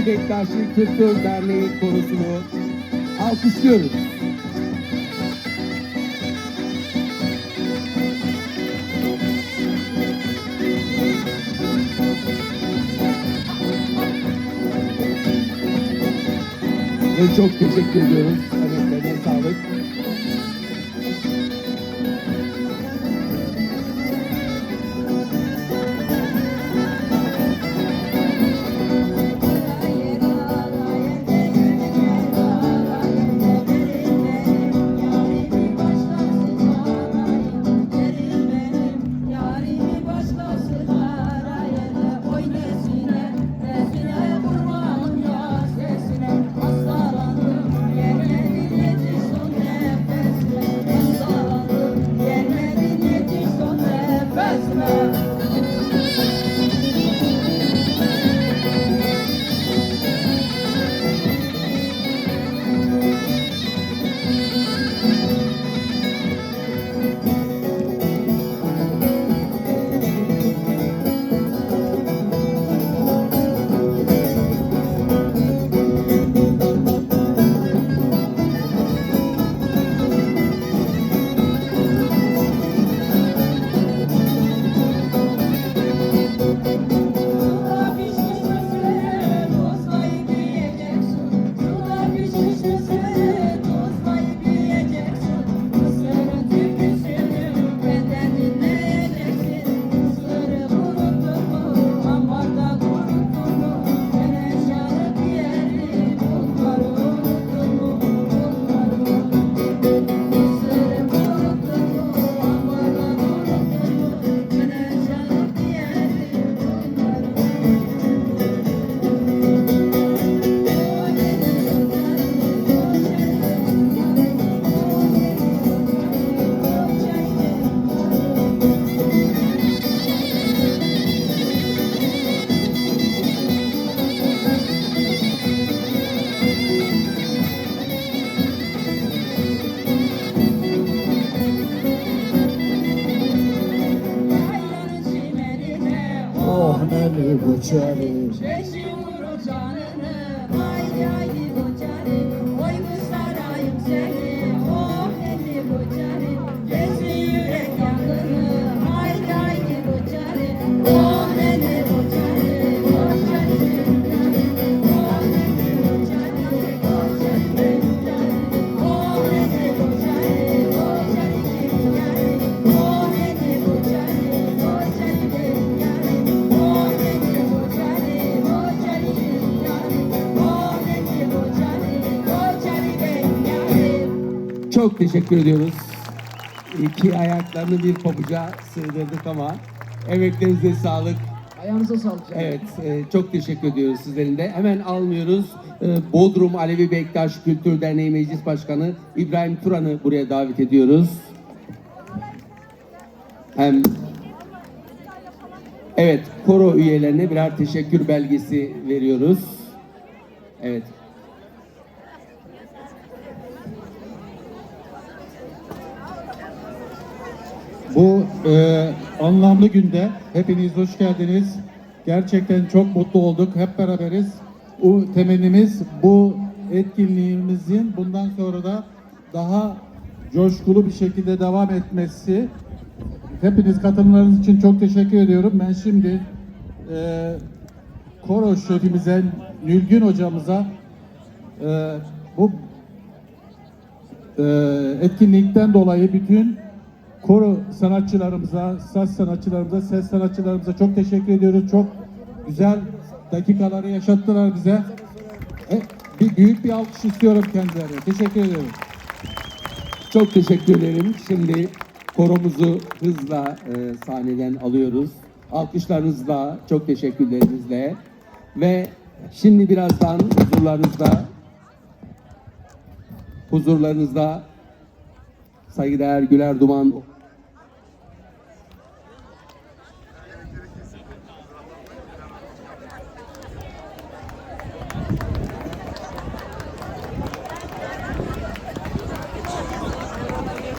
Alevi Bektaşi Kültür Derneği korusunu alkışlıyoruz. Ve çok teşekkür ediyoruz. Çok teşekkür ediyoruz. İki ayaklarını bir pabuca sığdırdık ama emeklerinize sağlık. Ayağınıza sağlık. Evet, e, çok teşekkür ediyoruz sizlerin de. Hemen almıyoruz. E, Bodrum Alevi Bektaş Kültür Derneği Meclis Başkanı İbrahim Turan'ı buraya davet ediyoruz. Hem Evet, koro üyelerine birer teşekkür belgesi veriyoruz. Evet. Bu e, anlamlı günde hepiniz hoş geldiniz. Gerçekten çok mutlu olduk. Hep beraberiz. Bu temennimiz bu etkinliğimizin bundan sonra da daha coşkulu bir şekilde devam etmesi. Hepiniz katılımlarınız için çok teşekkür ediyorum. Ben şimdi e, koro şefimize, Nülgün hocamıza e, bu e, etkinlikten dolayı bütün koro sanatçılarımıza, saz sanatçılarımıza, ses sanatçılarımıza çok teşekkür ediyoruz. Çok güzel dakikaları yaşattılar bize. E, bir büyük bir alkış istiyorum kendilerine. Teşekkür ediyorum. Çok teşekkür ederim. Şimdi koromuzu hızla e, sahneden alıyoruz. Alkışlarınızla, çok teşekkürlerinizle ve şimdi birazdan huzurlarınızda huzurlarınızda saygıdeğer Güler Duman